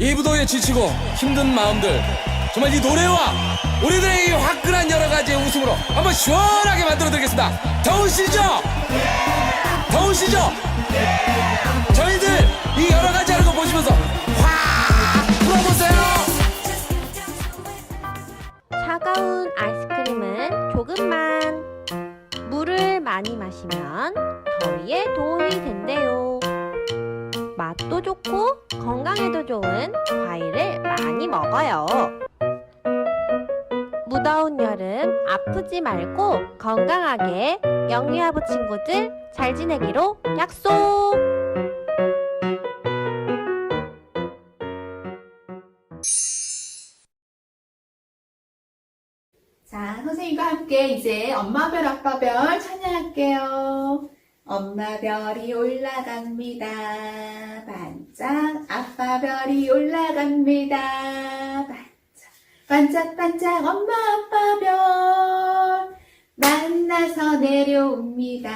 이 부도에 지치고 힘든 마음들 정말 이 노래와 우리들의 이 화끈한 여러 가지의 웃음으로 한번 시원하게 만들어 드리겠습니다. 더우시죠? 더우시죠? 저희들 이 여러 가지 하는 거 보시면서 확 풀어보세요. 차가운 아이스크림은 조금만 물을 많이 마시면 더위에 도움이 된대요. 맛도 좋고 건강에도 좋은 과일을 많이 먹어요. 무더운 여름 아프지 말고 건강하게 영유아부 친구들 잘 지내기로 약속! 자, 선생님과 이제 엄마별, 아빠별 찬양할게요. 엄마 별이 올라갑니다. 반짝. 아빠 별이 올라갑니다. 반짝. 반짝반짝 엄마, 아빠 별. 만나서 내려옵니다.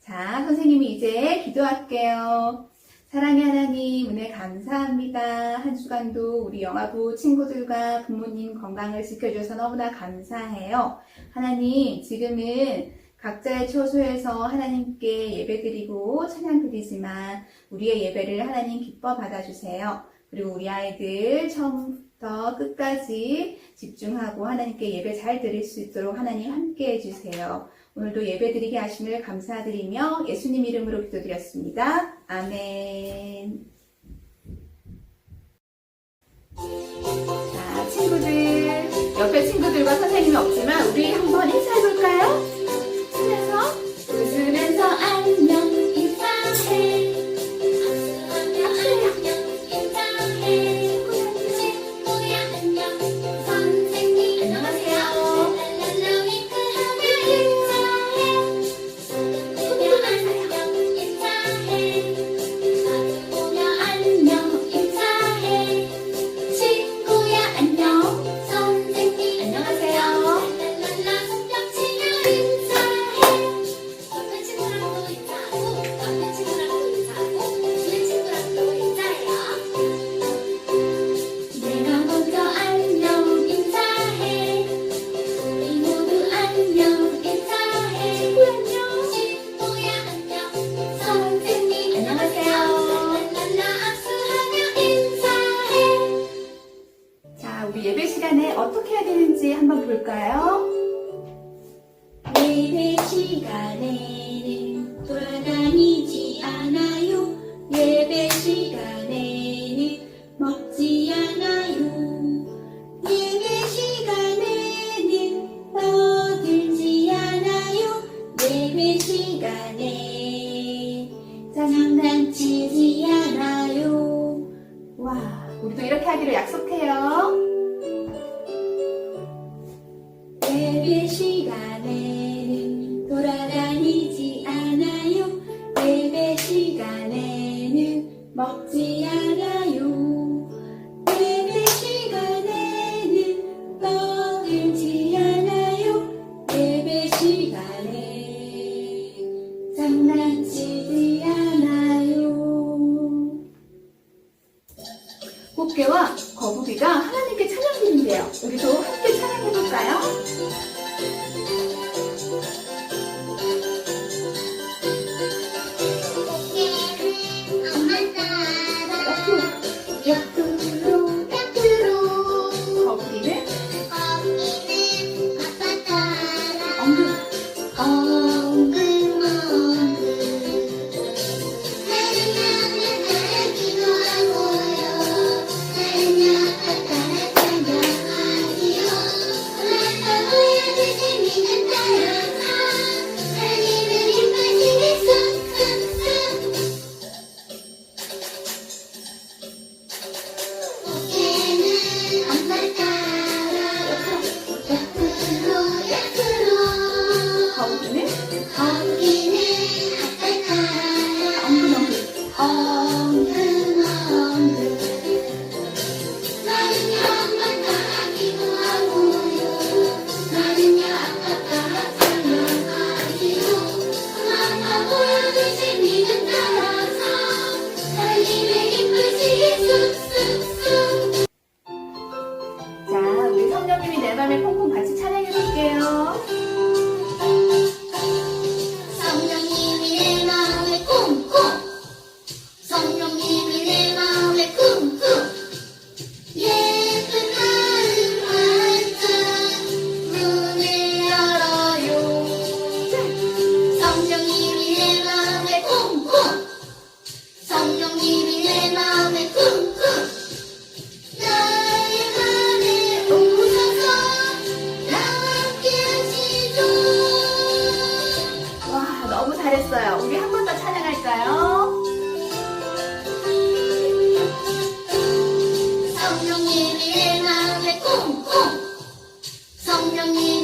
자, 선생님이 이제 기도할게요. 사랑의 하나님, 은혜 감사합니다. 한 주간도 우리 영화부 친구들과 부모님 건강을 지켜줘서 너무나 감사해요. 하나님, 지금은 각자의 처소에서 하나님께 예배드리고 찬양드리지만 우리의 예배를 하나님 기뻐 받아주세요. 그리고 우리 아이들 처음부터 끝까지 집중하고 하나님께 예배 잘 드릴 수 있도록 하나님 함께 해주세요. 오늘도 예배드리게 하심을 감사드리며 예수님 이름으로 기도드렸습니다. 아멘. 자, 친구들. 옆에 친구들과 선생님이 없지만 우리 한번 인사해볼까요? 웃으면서, 웃으면서 안녕 Oh. ทรงอย่างนี้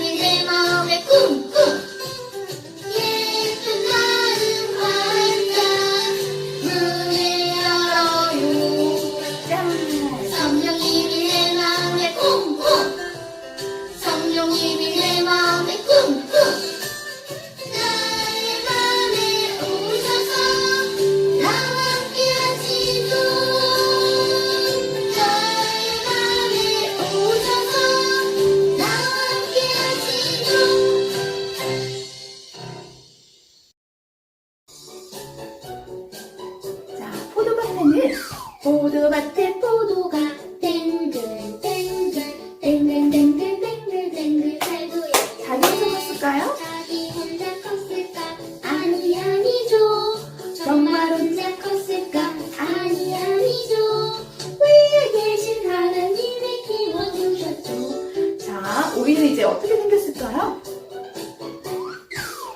들어보셨어요?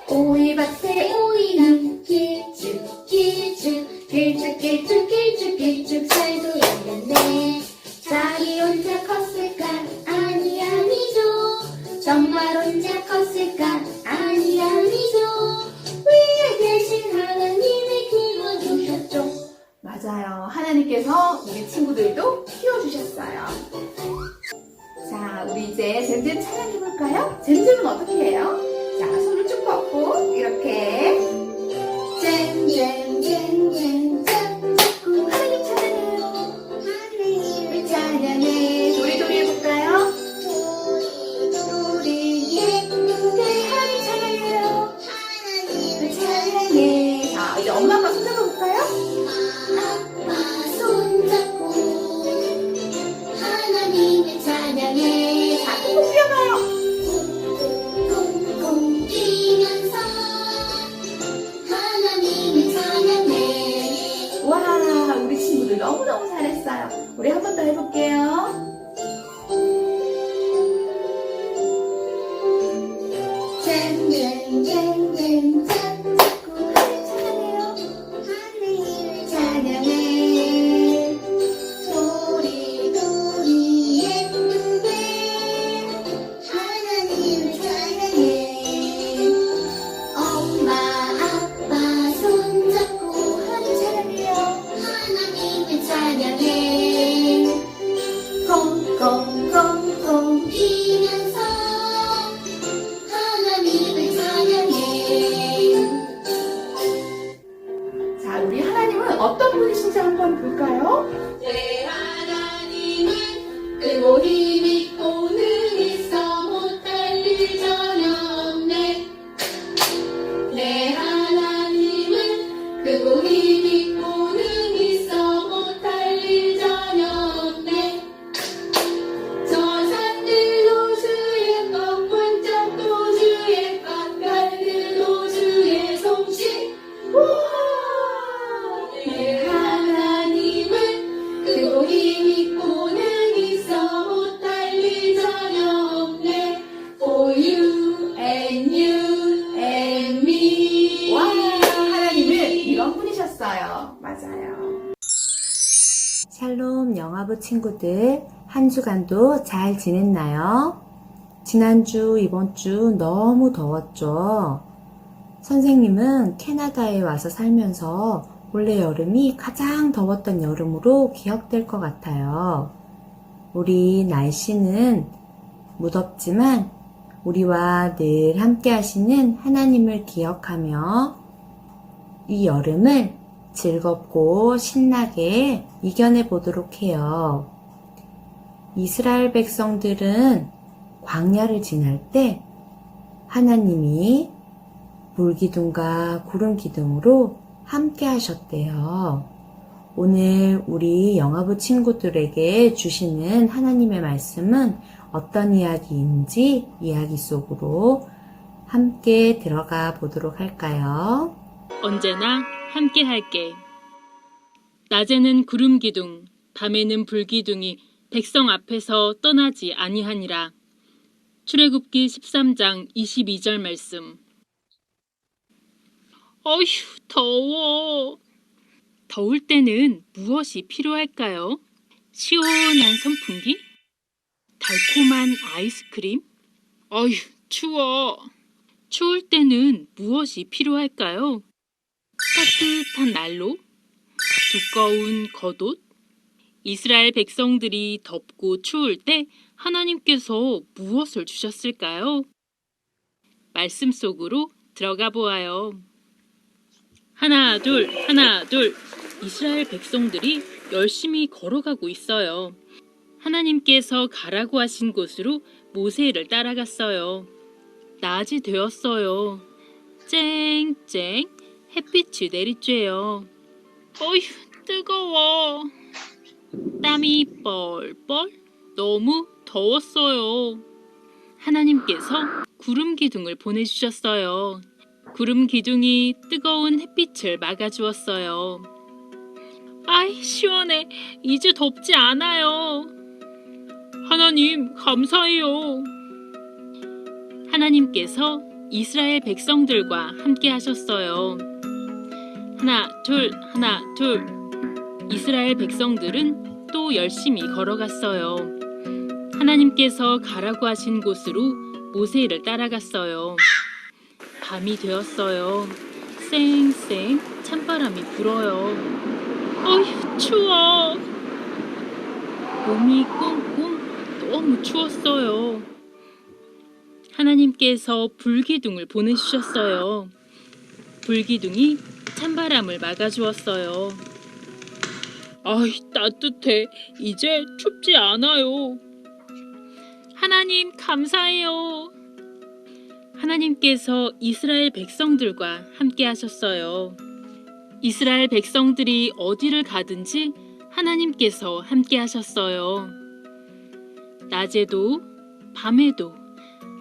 오이밭에 오이 는 길쭉 길쭉 길쭉 길쭉 너무너무 잘했어요. 우리 한 번 더 해볼게요. 친구들 한 주간도 잘 지냈나요? 지난주, 이번주 너무 더웠죠? 선생님은 캐나다에 와서 살면서 올해 여름이 가장 더웠던 여름으로 기억될 것 같아요. 우리 날씨는 무덥지만 우리와 늘 함께 하시는 하나님을 기억하며 이 여름을 즐겁고 신나게 이겨내 보도록 해요. 이스라엘 백성들은 광야를 지날 때 하나님이 물기둥과 구름기둥으로 함께 하셨대요. 오늘 우리 영화부 친구들에게 주시는 하나님의 말씀은 어떤 이야기인지 이야기 속으로 함께 들어가 보도록 할까요? 언제나 함께 할게. 낮에는 구름 기둥, 밤에는 불 기둥이 백성 앞에서 떠나지 아니하니라. 출애굽기 13장 22절 말씀. 어휴, 더워. 더울 때는 무엇이 필요할까요? 시원한 선풍기? 달콤한 아이스크림? 어휴, 추워. 추울 때는 무엇이 필요할까요? 따뜻한 난로? 두꺼운 겉옷? 이스라엘 백성들이 덥고 추울 때 하나님께서 무엇을 주셨을까요? 말씀 속으로 들어가 보아요. 하나, 둘, 하나, 둘. 이스라엘 백성들이 열심히 걸어가고 있어요. 하나님께서 가라고 하신 곳으로 모세를 따라갔어요. 낮이 되었어요. 쨍쨍 햇빛이 내리쬐요. 어휴, 뜨거워. 땀이 뻘뻘 너무 더웠어요. 하나님께서 구름 기둥을 보내주셨어요. 구름 기둥이 뜨거운 햇빛을 막아주었어요. 아이, 시원해. 이제 덥지 않아요. 하나님, 감사해요. 하나님께서 이스라엘 백성들과 함께 하셨어요. 하나, 둘, 하나, 둘. 이스라엘 백성들은 또 열심히 걸어갔어요. 하나님께서 가라고 하신 곳으로 모세를 따라갔어요. 밤이 되었어요. 쌩쌩 찬바람이 불어요. 어휴, 추워. 몸이 꽁꽁 너무 추웠어요. 하나님께서 불기둥을 보내주셨어요. 불기둥이 찬바람을 막아주었어요. 아이, 따뜻해. 이제 춥지 않아요. 하나님, 감사해요. 하나님께서 이스라엘 백성들과 함께 하셨어요. 이스라엘 백성들이 어디를 가든지 하나님께서 함께 하셨어요. 낮에도 밤에도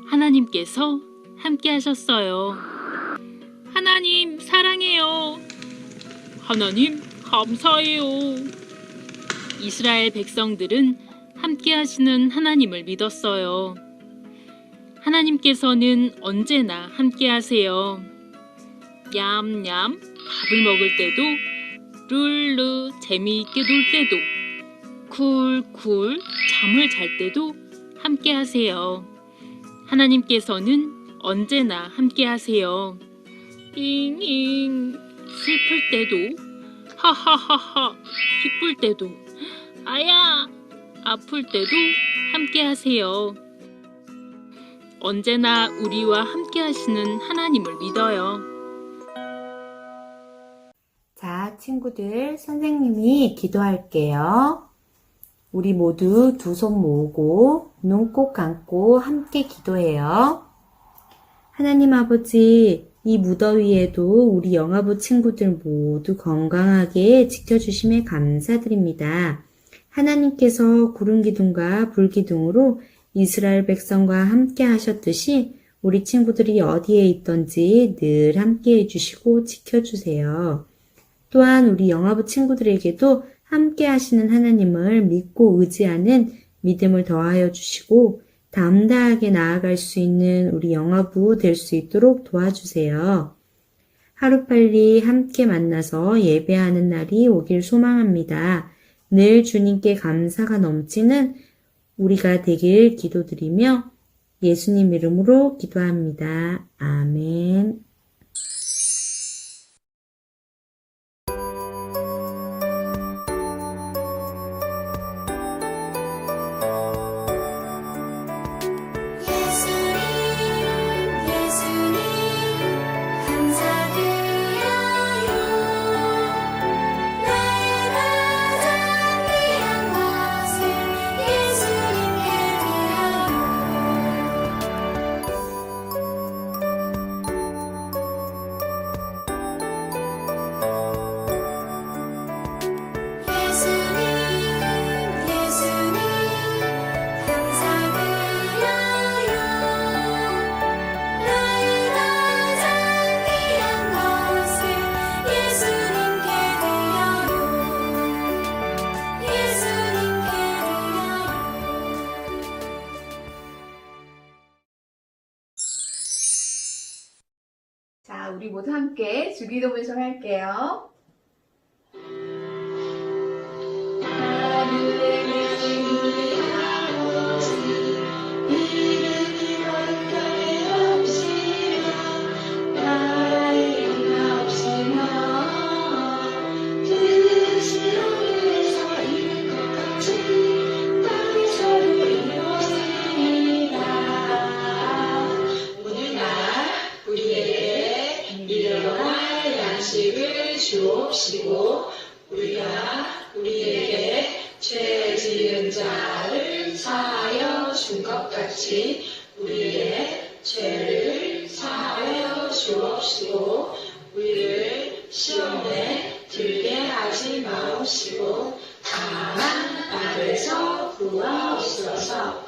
하나님께서 함께 하셨어요. 하나님 사랑해요. 하나님 감사해요. 이스라엘 백성들은 함께 하시는 하나님을 믿었어요. 하나님께서는 언제나 함께 하세요. 얌얌 밥을 먹을 때도 룰루 재미있게 놀 때도 쿨쿨 잠을 잘 때도 함께 하세요. 하나님께서는 언제나 함께 하세요. 잉잉 슬플 때도 하하하하 기쁠 때도 아야 아플 때도 함께 하세요. 언제나 우리와 함께 하시는 하나님을 믿어요. 자, 친구들, 선생님이 기도할게요. 우리 모두 두 손 모으고 눈 꼭 감고 함께 기도해요. 하나님 아버지, 이 무더위에도 우리 영아부 친구들 모두 건강하게 지켜주심에 감사드립니다. 하나님께서 구름 기둥과 불 기둥으로 이스라엘 백성과 함께 하셨듯이 우리 친구들이 어디에 있던지 늘 함께 해주시고 지켜주세요. 또한 우리 영아부 친구들에게도 함께 하시는 하나님을 믿고 의지하는 믿음을 더하여 주시고 담대하게 나아갈 수 있는 우리 영아부 될 수 있도록 도와주세요. 하루빨리 함께 만나서 예배하는 날이 오길 소망합니다. 늘 주님께 감사가 넘치는 우리가 되길 기도드리며 예수님 이름으로 기도합니다. 아멘. 우리 모두 함께 주기도문좀 할게요. 다만 안에서 구하옵소서.